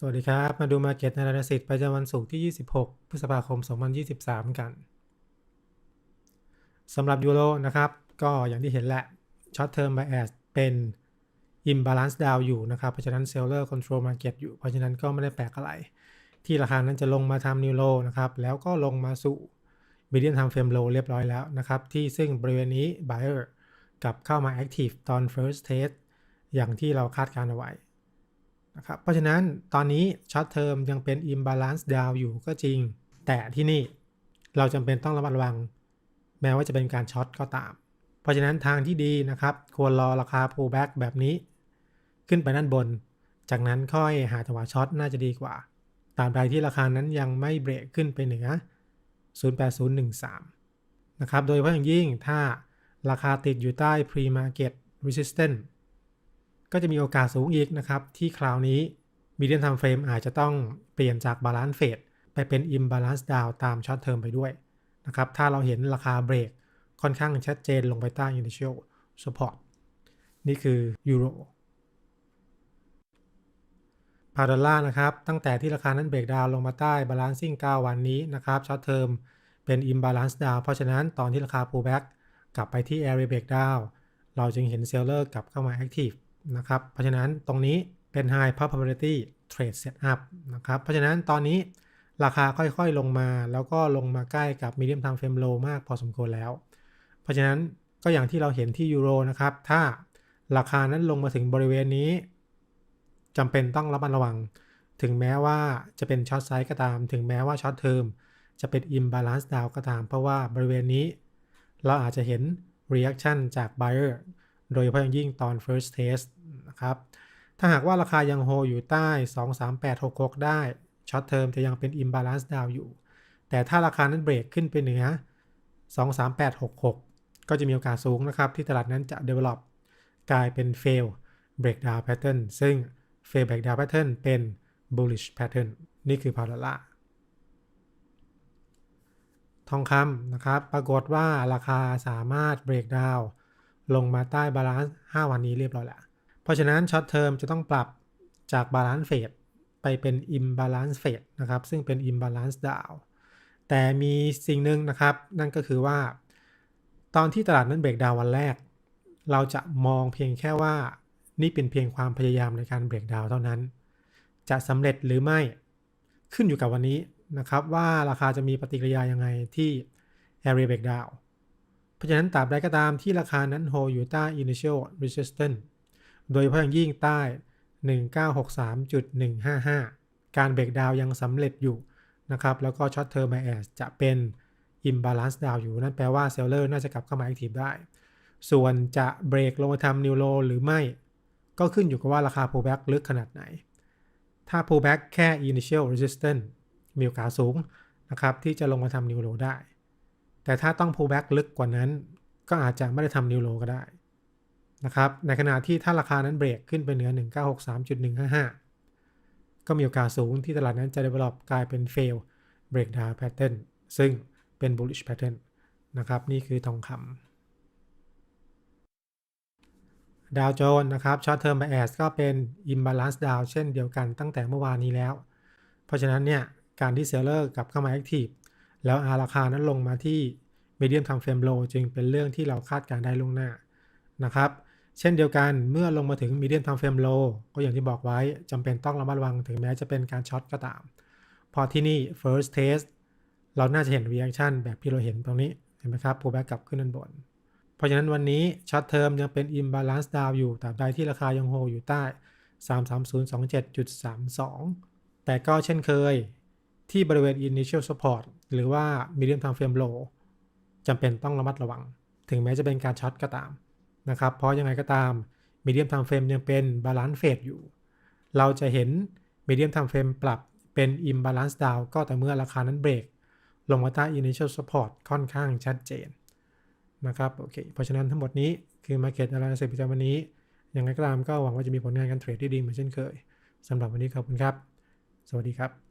สวัสดีครับ มาดู Market Analysis ประจำวันศุกร์ที่ 26 พฤษภาคม 2023 กันสำหรับยูโรนะครับ ก็อย่างที่เห็นแหละ Short Term Bias เป็น Imbalance Down อยู่นะครับ เพราะฉะนั้น Seller Control Market อยู่ เพราะฉะนั้นก็ไม่ได้แปลกอะไร ที่ราคานั้นจะลงมาทำ New Low นะครับ แล้วก็ลงมาสู่ Medium Time Frame Low เรียบร้อยแล้วนะครับ ที่ซึ่งบริเวณนี้ Buyer กลับเข้ามา Active ตอน First Test อย่างที่เราคาดการณ์เอาไว้ นะครับเพราะฉะนั้นตอนนี้ช็อตเทอมยังเป็น imbalance down อยู่ก็จริง แต่ที่นี่เราจำเป็นต้องระมัดระวัง แม้ว่าจะเป็นการช็อตก็ตาม เพราะฉะนั้นทางที่ดีนะครับ ควรรอราคา pullback แบบนี้ ขึ้นไปด้านบน จากนั้นค่อยหาจังหวะช็อตน่าจะดีกว่า ตามใดที่ราคานั้นยังไม่เบรกขึ้นไปเหนือ 08013 นะครับ โดยเฉพาะอย่างยิ่งถ้าราคาติดอยู่ใต้ pre market resistance ก็จะมีโอกาสสูงอีกนะครับ ที่คราวนี้ medium time frame อาจจะต้องเปลี่ยนจาก balance fade ไปเป็น imbalance down ตาม short term ไปด้วยนะครับ ถ้าเราเห็นราคาเบรกค่อนข้างชัดเจนลงไปใต้ initial support นี่คือยูโรพาดอลลาร์นะครับ ตั้งแต่ที่ราคานั้นเบรกดาวลงมาใต้ balancing 9 วันนี้นะครับ short term เป็น imbalance down เพราะฉะนั้นตอนที่ราคา pullback กลับไปที่ area breakdown เราจึงเห็น seller กลับเข้ามา active นะครับ เพราะฉะนั้นตรงนี้เป็น high probability trade setup นะครับ เพราะฉะนั้นตอนนี้ราคาค่อยๆลงมา แล้วก็ลงมาใกล้กับ medium time frame low มากพอสมควรแล้ว เพราะฉะนั้นก็อย่างที่เราเห็นที่ยูโรนะครับ ถ้าราคานั้นลงมาถึงบริเวณนี้จำเป็นต้องระมัดระวัง ถึงแม้ว่าจะเป็นช็อตไซส์ก็ตาม ถึงแม้ว่าช็อตเทอมจะเป็น imbalance down ก็ตาม เพราะว่าบริเวณนี้ เราอาจจะเห็น reaction จาก buyer โดยเฉพาะอย่างยิ่งตอน first test นะครับ ถ้าหากว่าราคายังโฮอยู่ใต้ 23866 ได้ช็อตเทอมจะยังเป็น imbalance down อยู่ แต่ถ้าราคานั้นเบรกขึ้นไปเหนือ 23866 ก็จะมีโอกาสสูงนะครับ ที่ตลาดนั้นจะ develop กลายเป็น fail breakdown pattern ซึ่ง fail breakdown pattern เป็น bullish pattern นี่คือพาวดอลลาทองคำนะครับ ปรากฏว่าราคาสามารถ break down ลงมาใต้บาลานซ์5วันนี้เรียบร้อยแล้ว ราะฉะนั้นช็อตเทอมจะต้องปรับจากบาลานซ์เฟดไปเป็นอิมบาลานซ์เฟดนะครับ ซึ่งเป็นอิมบาลานซ์ดาวแต่มีสิ่งหนึ่งนะครับ นั่นก็คือว่า ตอนที่ตลาดนั้นเบรกดาววันแรก เราจะมองเพียงแค่ว่านี่เป็นเพียงความพยายามในการเบรกดาวเท่านั้น จะสำเร็จหรือไม่ขึ้นอยู่กับวันนี้นะครับ ว่าราคาจะมีปฏิกิริยายังไงที่ area breakdown เพราะฉะนั้นตราบใดก็ตามที่ราคานั้นโฮอยู่ใต้ initial resistance โดยเฉพาะอย่างยิ่งใต้ 1963.155 การเบรกดาวยังสำเร็จอยู่นะครับ แล้วก็ short term bias จะเป็น imbalance down อยู่ นั่นแปลว่า seller น่าจะกลับเข้ามา active ได้ ส่วนจะเบรกลงมาทำ new low หรือไม่ ก็ขึ้นอยู่กับว่าราคา pullback ลึกขนาดไหน ถ้า pullback แค่ initial resistance มีโอกาสสูงนะครับที่จะลงมาทำ new low ได้ แต่ถ้าต้อง pullback ลึกกว่านั้น ก็อาจจะไม่ได้ทำ new low ก็ได้ นะครับในขณะที่ถ้าราคานั้นเบรกขึ้นไปเหนือ 1963.155 ก็มีโอกาสสูงที่ตลาดนั้นจะ develop กลายเป็น fail breakdown pattern ซึ่งเป็น bullish pattern นะครับนี่คือทองคำดาวโจนส์นะครับ short term bias ก็เป็น imbalance down เช่นเดียวกันตั้งแต่เมื่อวานนี้แล้ว เพราะฉะนั้นเนี่ยการที่ seller กลับเข้ามา active แล้วอาราคานั้นลงมาที่ medium time frame low จึงเป็นเรื่องที่เราคาดการได้ล่วงหน้านะครับ เช่นเดียวกันเมื่อลงมาถึง medium time frame low ก็อย่างที่บอกไว้จำเป็นต้องระมัดระวังถึงแม้จะเป็นการช็อตก็ตาม พอที่นี่ first test เราน่าจะเห็น reaction แบบที่เราเห็นตรงนี้ เห็นไหมครับ pullback กลับขึ้นด้านบน เพราะฉะนั้นวันนี้ short term ยังเป็น imbalance down อยู่ตราบใดที่ราคายังโฮอยู่ใต้ 33027.32 แต่ก็เช่นเคยที่บริเวณ initial support หรือว่า medium time frame low จำเป็นต้องระมัดระวัง ถึงแม้จะเป็นการช็อตก็ตาม นะครับ เพราะยังไงก็ตาม medium time frame ยังเป็น balance phase อยู่ เราจะเห็น medium time frame ปรับเป็น imbalance down ก็แต่เมื่อราคานั้นเบรกลงมาใต้ initial support ค่อนข้างชัดเจนนะครับโอเคเพราะฉะนั้นทั้งหมดนี้คือ market analysis ประจำวันนี้ยังไงก็ตามก็หวังว่าจะมีผลงานการเทรดที่ดีเหมือนเช่นเคยสำหรับวันนี้ขอบคุณครับ สวัสดีครับ